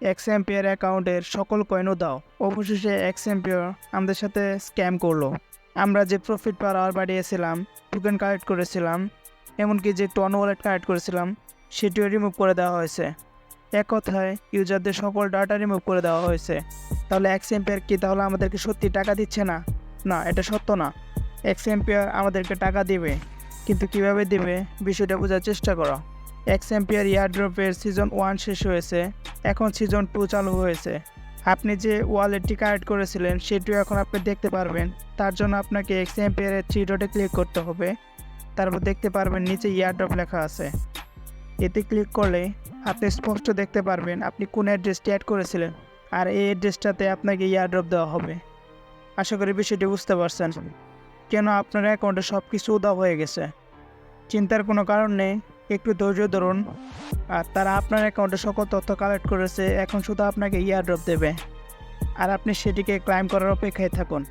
X ampere অ্যাকাউন্টের সকল কয়েনও দাও। অবশেষে এক্স এম্পিয়ার আমাদের সাথে স্ক্যাম করল। আমরা যে প্রফিট পার আওয়ার বাড়িয়েছিলাম টোকেন কালেক্ট করেছিলাম, এমনকি যে টন ওয়ালেট কালেক্ট করেছিলাম, সেটিও রিমুভ করে দেওয়া হয়েছে। এক কথায় ইউজারদের সকল ডাটা রিমুভ করে দেওয়া হয়েছে। তাহলে এক্স এম্পিয়ার কি তাহলে আমাদেরকে সত্যি টাকা দিচ্ছে না? না, এটা সত্য না। এক্স এম্পিয়ার আমাদেরকে টাকা দিবে, কিন্তু কীভাবে দিবে, বিষয়টা বোঝার চেষ্টা করো। এক্স এম্পিয়ার ইয়ারড্রপের সিজন ওয়ান শেষ হয়েছে, এখন সিজন টু চালু হয়েছে। আপনি যে ওয়ালেটটি কালেক্ট করেছিলেন, সেটিও এখন আপনি দেখতে পারবেন। তার জন্য আপনাকে এক্স এম্পিয়ারের থ্রি ডটে ক্লিক করতে হবে। তারপর দেখতে পারবেন, নিচে ইয়ারড্রপ লেখা আছে। এতে ক্লিক করলে আপনি স্পষ্ট দেখতে পারবেন আপনি কোন অ্যাড্রেসটি অ্যাড করেছিলেন আর এই অ্যাড্রেসটাতে আপনাকে ইয়ারড্রপ দেওয়া হবে। আশা করি বিষয়টি বুঝতে পারছেন। কেন আপনার অ্যাকাউন্টে সব কিছু উদাও হয়ে গেছে? চিন্তার কোনো কারণ নেই। একটু ধৈর্য ধরুন। আর তারা আপনার অ্যাকাউন্টে সকল তথ্য কালেক্ট করেছে, এখন শুধু আপনাকে ইয়ারড্রপ দেবে। আর আপনি সেটিকে ক্লাইম করার অপেক্ষায় থাকুন।